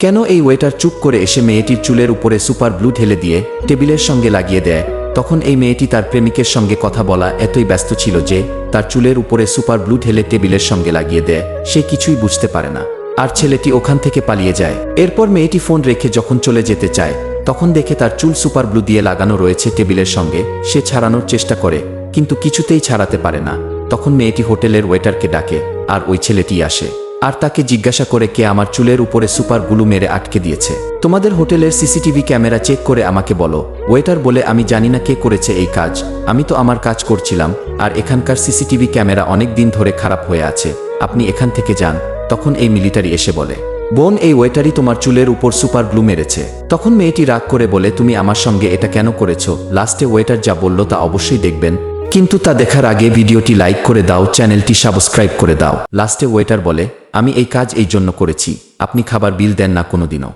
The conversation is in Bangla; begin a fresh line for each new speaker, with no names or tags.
কেন এই ওয়েটার চুপ করে এসে মেয়েটির চুলের উপরে সুপার ব্লু ঢেলে দিয়ে টেবিলের সঙ্গে লাগিয়ে দেয়? তখন এই মেয়েটি তার প্রেমিকের সঙ্গে কথা বলা এতই ব্যস্ত ছিল যে তার চুলের উপরে সুপার ব্লু ঢেলে টেবিলের সঙ্গে লাগিয়ে দেয়। সে কিছুই বুঝতে পারে না। আর ছেলেটি ওখান থেকে পালিয়ে যায়। এরপর মেয়েটি ফোন রেখে যখন চলে যেতে চায়, তখন দেখে তার চুল সুপার ব্লু দিয়ে লাগানো রয়েছে টেবিলের সঙ্গে। সে ছাড়ানোর চেষ্টা করে, কিন্তু কিছুতেই ছাড়াতে পারে না। তখন মেয়েটি হোটেলের ওয়েটারকে ডাকে, আর ওই ছেলেটি আসে। আর তাকে জিজ্ঞাসা করে কে আমার চুলের উপরে সুপার গ্লু মেরে আটকে দিয়েছে। তোমাদের হোটেলের সিসিটিভি ক্যামেরা চেক করে আমাকে বলো। ওয়েটার বলে, আমি জানি না কে করেছে এই কাজ। আমি তো আমার কাজ করছিলাম, আর এখানকার সিসিটিভি ক্যামেরা অনেক দিন ধরে খারাপ হয়ে আছে। আপনি এখান থেকে যান। তখন এই মিলিটারি এসে বলে, বোন, এই ওয়েটারই তোমার চুলের উপর সুপার গ্লু মেরেছে। তখন মেয়েটি রাগ করে বলে, তুমি আমার সঙ্গে এটা কেন করেছ? লাস্টে ওয়েটার যা বলল তা অবশ্যই দেখবেন। কিন্তু তা দেখার আগে ভিডিওটি লাইক করে দাও, চ্যানেলটি সাবস্ক্রাইব করে দাও। লাস্টে ওয়েটার বলে আমি এই কাজ এই জন্য করেছি। আপনি খাবার বিল দেন না কোনোদিনও।